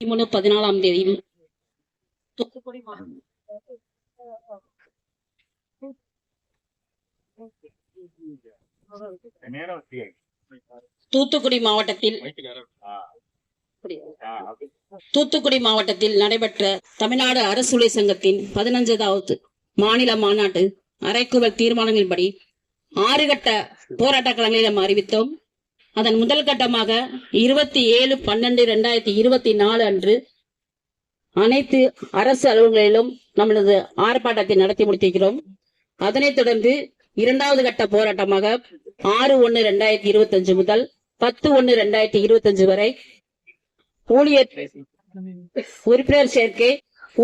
பதிமூணு பதினாலாம் தேதி தூத்துக்குடி மாவட்டத்தில். தூத்துக்குடி மாவட்டத்தில் நடைபெற்ற தமிழ்நாடு அரசுலை சங்கத்தின் பதினஞ்சாவது மாநில மாநாட்டு அரைக்குவல் தீர்மானங்களின்படி ஆறு கட்ட போராட்ட களங்களை நாம் அறிவித்தோம் அதன் முதல் கட்டமாக இருபத்தி ஏழு பன்னெண்டு இரண்டாயிரத்தி இருபத்தி நாலு அன்று அனைத்து அரசு அலுவலகங்களிலும் நம்மளது ஆர்ப்பாட்டத்தை நடத்தி முடித்திருக்கிறோம். அதனைத் தொடர்ந்து இரண்டாவது கட்ட போராட்டமாக ஆறு ஒன்னு ரெண்டாயிரத்தி இருபத்தஞ்சு முதல் பத்து ஒன்னு ரெண்டாயிரத்தி இருபத்தஞ்சு வரை ஊழியர் உறுப்பினர் சேர்க்கை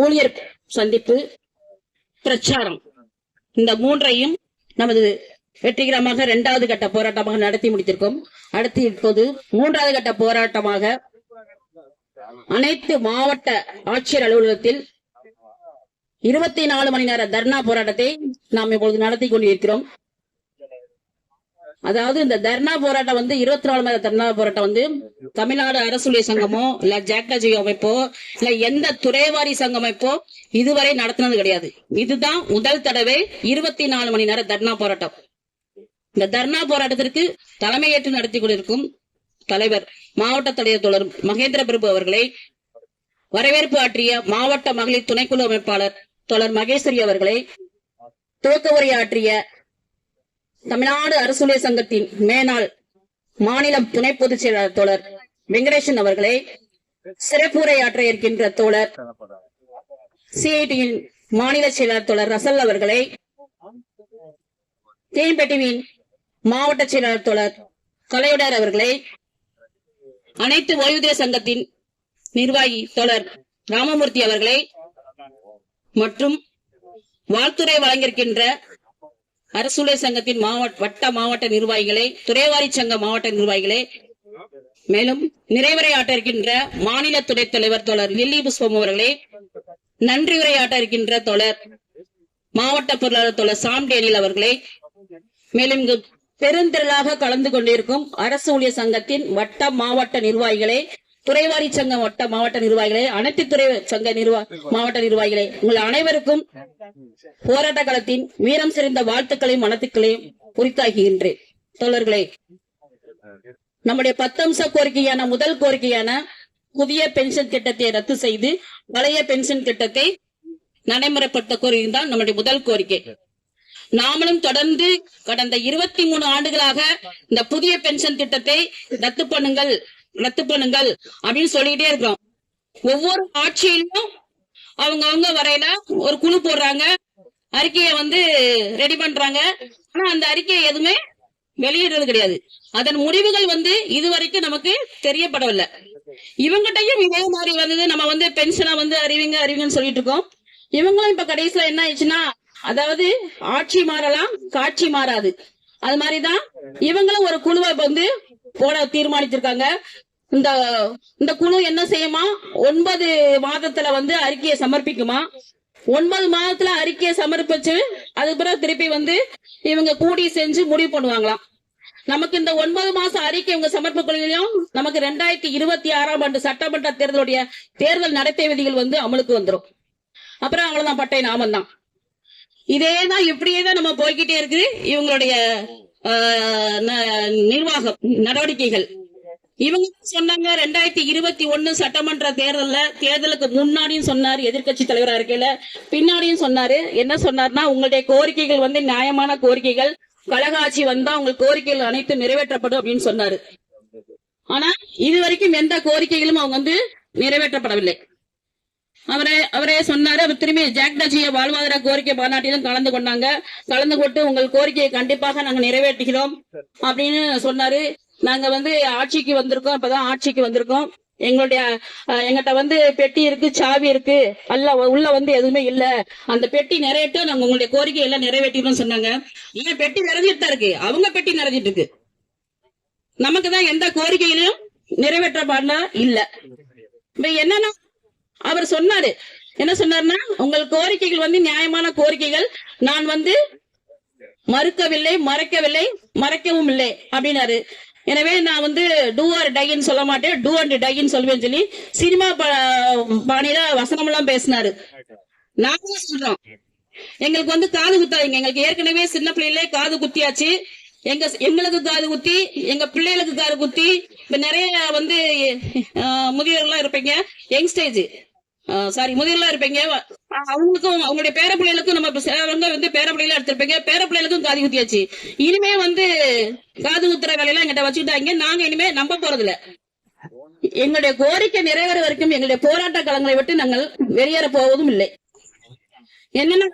ஊழியர் சந்திப்பு பிரச்சாரம். இந்த மூன்றையும் நமது வெற்றிகரமாக இரண்டாவது கட்ட போராட்டமாக நடத்தி முடித்திருக்கோம். அடுத்து இப்போது மூன்றாவது கட்ட போராட்டமாக அனைத்து மாவட்ட ஆட்சியர் அலுவலகத்தில் இருபத்தி நாலு மணி நேர தர்ணா போராட்டத்தை நாம் இப்பொழுது நடத்தி கொண்டிருக்கிறோம். அதாவது இந்த தர்ணா போராட்டம் வந்து இருபத்தி நாலு மணி தர்ணா போராட்டம் வந்து தமிழ்நாடு அரசுடைய சங்கமோ இல்ல ஜாக்டஜி அமைப்போ இல்ல எந்த துறைவாரி சங்க அமைப்போ இதுவரை நடத்தினது கிடையாது. இதுதான் முதல் தடவை இருபத்தி நாலு மணி நேர தர்ணா போராட்டம். இந்த தர்ணா போராட்டத்திற்கு தலைமையேற்று நடத்தி கொண்டிருக்கும் தலைவர் மாவட்ட தலைவர் தொடர் மகேந்திர பிரபு அவர்களை வரவேற்பு ஆற்றிய மாவட்ட மகளிர் துணைக்குழு அமைப்பாளர் தொடர் மகேஸ்வரி அவர்களை துவக்க உரையாற்றிய தமிழ்நாடு அரசுடைய சங்கத்தின் மேனாள் மாநிலம் துணை பொதுச் செயலாளர் தோழர் வெங்கடேசன் அவர்களை சிறப்புரையாற்ற இருக்கின்ற தோழர் சிஐடியின் மாநில செயலாளர் தோழர் ரசல் அவர்களை தேன்பெட்டிவின் மாவட்ட செயலாளர் தோழர் கலையுடர் அவர்களை அனைத்து ஓய்வூதிய சங்கத்தின் நிர்வாகி தோழர் ராமமூர்த்தி அவர்களை மற்றும் வாழ்த்துறை வழங்கியிருக்கின்ற அரசுலை சங்கத்தின் மாவட்ட வட்ட மாவட்ட நிர்வாகிகளை துறைவாரி சங்க மாவட்ட நிர்வாகிகளை மேலும் நிறைவுரையாட்ட இருக்கின்ற மாநில துணைத் தலைவர் தோழர் லில்லி புஷ்பம் அவர்களே நன்றி உரையாட்ட இருக்கின்ற தோழர் மாவட்ட பொருளாளர் தோழர் சாம் டேனியல் அவர்களே மேலும் இங்கு பெருந்திரளாக கலந்து கொண்டிருக்கும் அரசு ஊழியர் சங்கத்தின் வட்ட மாவட்ட நிர்வாகிகளே துறைவாரி சங்க வட்ட மாவட்ட நிர்வாகிகளே அனைத்து துறை சங்க நிர்வாக மாவட்ட நிர்வாகிகளே உங்கள் அனைவருக்கும் போராட்ட களத்தின் வீரம் சிறந்த வாழ்த்துக்களையும் மனத்துக்களையும் உரித்தாக்குகின்றேன் தோழர்களே நம்முடைய பத்தம்ச கோரிக்கையான முதல் கோரிக்கையான புதிய பென்ஷன் திட்டத்தை ரத்து செய்து பழைய பென்ஷன் திட்டத்தை நடைமுறைப்படுத்த கோரிக்கை தான் நம்முடைய முதல் கோரிக்கை. நாமளும் தொடர்ந்து கடந்த இருபத்தி மூணு ஆண்டுகளாக இந்த புதிய பென்ஷன் திட்டத்தை ரத்து பண்ணுங்கள் ரத்து பண்ணுங்கள் அப்படின்னு சொல்லிட்டே இருக்கிறோம். ஒவ்வொரு ஆட்சியிலும் அவங்க அவங்க வரையில ஒரு குழு போடுறாங்க அறிக்கையை வந்து ரெடி பண்றாங்க. ஆனா அந்த அறிக்கையை எதுவுமே வெளியிடுறது கிடையாது. அதன் முடிவுகள் வந்து இதுவரைக்கும் நமக்கு தெரியப்படவில்லை. இவங்கிட்டையும் இதே மாதிரி வந்தது. நம்ம வந்து பென்ஷனா வந்து அறிவிங்க அறிவிங்கன்னு சொல்லிட்டு இருக்கோம். இவங்களும் இப்ப கடைசியில என்ன ஆயிடுச்சுன்னா அதாவது ஆட்சி மாறலாம் காட்சி மாறாது. அது மாதிரிதான் இவங்களும் ஒரு குழுவை வந்து போட தீர்மானிச்சிருக்காங்க. இந்த இந்த குழு என்ன செய்யுமா? ஒன்பது மாதத்துல வந்து அறிக்கையை சமர்ப்பிக்குமா? ஒன்பது மாதத்துல அறிக்கையை சமர்ப்பிச்சு அதுக்கு பிறகு திருப்பி வந்து இவங்க கூடி செஞ்சு முடிவு பண்ணுவாங்களாம். நமக்கு இந்த ஒன்பது மாசம் அறிக்கை இவங்க சமர்ப்பிக்கலையும் நமக்கு ரெண்டாயிரத்தி இருபத்தி ஆறாம் ஆண்டு சட்டமன்ற தேர்தலுடைய தேர்தல் நடத்தை விதிகள் வந்து அமலுக்கு வந்துரும். அப்புறம் அவ்வளவுதான் பட்டை நாமம் தான் இதேதான் இப்படியே தான் நம்ம போய்கிட்டே இருக்கு இவங்களுடைய ஆஹ், நிர்வாகம் நடவடிக்கைகள். இவங்க சொன்னாங்க? ரெண்டாயிரத்தி இருபத்தி ஒண்ணு சட்டமன்ற தேர்தல்ல தேர்தலுக்கு முன்னாடியும் சொன்னாரு எதிர்க்கட்சி தலைவரா இருக்கையில. பின்னாடியும் சொன்னாரு. என்ன சொன்னாருன்னா உங்களுடைய கோரிக்கைகள் வந்து நியாயமான கோரிக்கைகள். கழக ஆட்சி வந்தா உங்கள் கோரிக்கைகள் அனைத்தும் நிறைவேற்றப்படும் அப்படின்னு சொன்னாரு. ஆனா இது வரைக்கும் எந்த கோரிக்கைகளும் அவங்க வந்து நிறைவேற்றப்படவில்லை. அவரே அவரே சொன்னாரு அவர் திரும்பி ஜாக்டஜிய வாழ்வாதார கோரிக்கை மாநாட்டிலும் கலந்து கொண்டாங்க. கலந்து கொண்டு உங்கள் கோரிக்கையை கண்டிப்பாக நாங்க நிறைவேற்றுகிறோம் அப்படின்னு சொன்னாரு. நாங்க வந்து ஆட்சிக்கு வந்திருக்கோம் இப்பதான் ஆட்சிக்கு வந்திருக்கோம். எங்களுடைய எங்கிட்ட வந்து பெட்டி இருக்கு சாவி இருக்கு. அல்ல உள்ள வந்து எதுவுமே இல்ல. அந்த பெட்டி நிறையட்டும் நாங்க உங்களுடைய கோரிக்கை எல்லாம் நிறைவேற்றிடும் சொன்னாங்க. ஏன் பெட்டி நிறைஞ்சிட்டு தான் இருக்கு? அவங்க பெட்டி நிறைஞ்சிட்டு இருக்கு. நமக்கு தான் எந்த கோரிக்கையிலும் நிறைவேற்றப்பட இல்ல. இப்ப என்னன்னா அவர் சொன்னாரு. என்ன சொன்னாருன்னா உங்கள் கோரிக்கைகள் வந்து நியாயமான கோரிக்கைகள். நான் வந்து மறுக்கவில்லை மறைக்கவில்லை மறைக்கவும் இல்லை அப்படின்னாரு. எனவே நான் வந்து டூ ஆர் டைன்னு சொல்ல மாட்டேன். டூ அண்ட் டைன்னு சொல்லுவேன்னு சொல்லி சினிமா பாணியில வசனம் எல்லாம் பேசினாரு நாங்களும் சொல்றோம். எங்களுக்கு வந்து காது குத்தாதீங்க. எங்களுக்கு ஏற்கனவே சின்ன பிள்ளையிலே காது குத்தியாச்சு. எங்க எங்களுக்கு காது குத்தி எங்க பிள்ளைகளுக்கு காது குத்தி இப்ப நிறைய வந்து அஹ், முதியோர்கள்லாம் இருப்பீங்க. யங்ஸ்டேஜ் சாரி முதியெல்லாம் இருப்பீங்க. அவங்களுக்கும் அவங்களுடைய பேர பிள்ளைகளுக்கும் நம்ம இப்ப வந்து பேர பிள்ளைகள எடுத்திருப்பீங்க. பேர பிள்ளைகளுக்கும் காது குத்தியாச்சு. இனிமே வந்து காது குத்துற வேலையெல்லாம் எங்கிட்ட வச்சுக்கிட்டாங்க நாங்க இனிமே நம்ப போறது இல்ல எங்களுடைய கோரிக்கை நிறைவேற வரைக்கும் எங்களுடைய போராட்ட களங்களை விட்டு நாங்கள் வெளியேற போவதும் இல்லை. என்னன்னா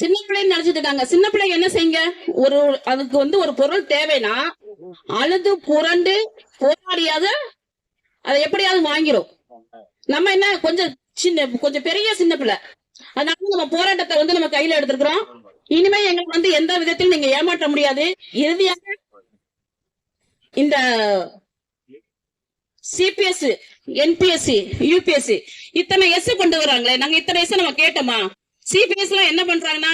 சின்ன பிள்ளைன்னு நினைச்சிட்டு இருக்காங்க. சின்ன பிள்ளை என்ன செய்யுங்க? ஒரு அதுக்கு வந்து ஒரு பொருள் தேவைன்னா அழுது புரண்டு போராடியாத அதை எப்படியாவது வாங்கிரும். நம்ம என்ன கொஞ்சம் சின்ன கொஞ்சம் பெரிய சின்ன பிள்ளை. அதனால நம்ம போராட்டத்தை வந்து நம்ம கையில எடுத்திருக்கிறோம். இனிமே எங்களுக்கு வந்து எந்த விதத்திலும் நீங்க ஏமாற்ற முடியாது. இறுதியாக இந்த சிபிஎஸ் என்பிஎஸ்சி யூபிஎஸ்சி இத்தனை எஸ் கொண்டு வராங்களே நாங்க இத்தனை எஸ் நம்ம கேட்டோமா? சிபிஎஸ் எல்லாம் என்ன பண்றாங்கன்னா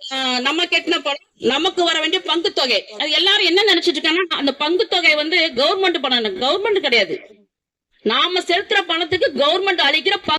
ஆஹ், நம்ம கெட்டின பணம் நமக்கு வர வேண்டிய பங்கு தொகை. அது எல்லாரும் என்ன நினைச்சிட்டு இருக்காங்கன்னா அந்த பங்கு தொகை வந்து கவர்மெண்ட் பணம் கவர்மெண்ட் கிடையாது. நாம செலுத்துற பணத்துக்கு கவர்மெண்ட் அளிக்கிற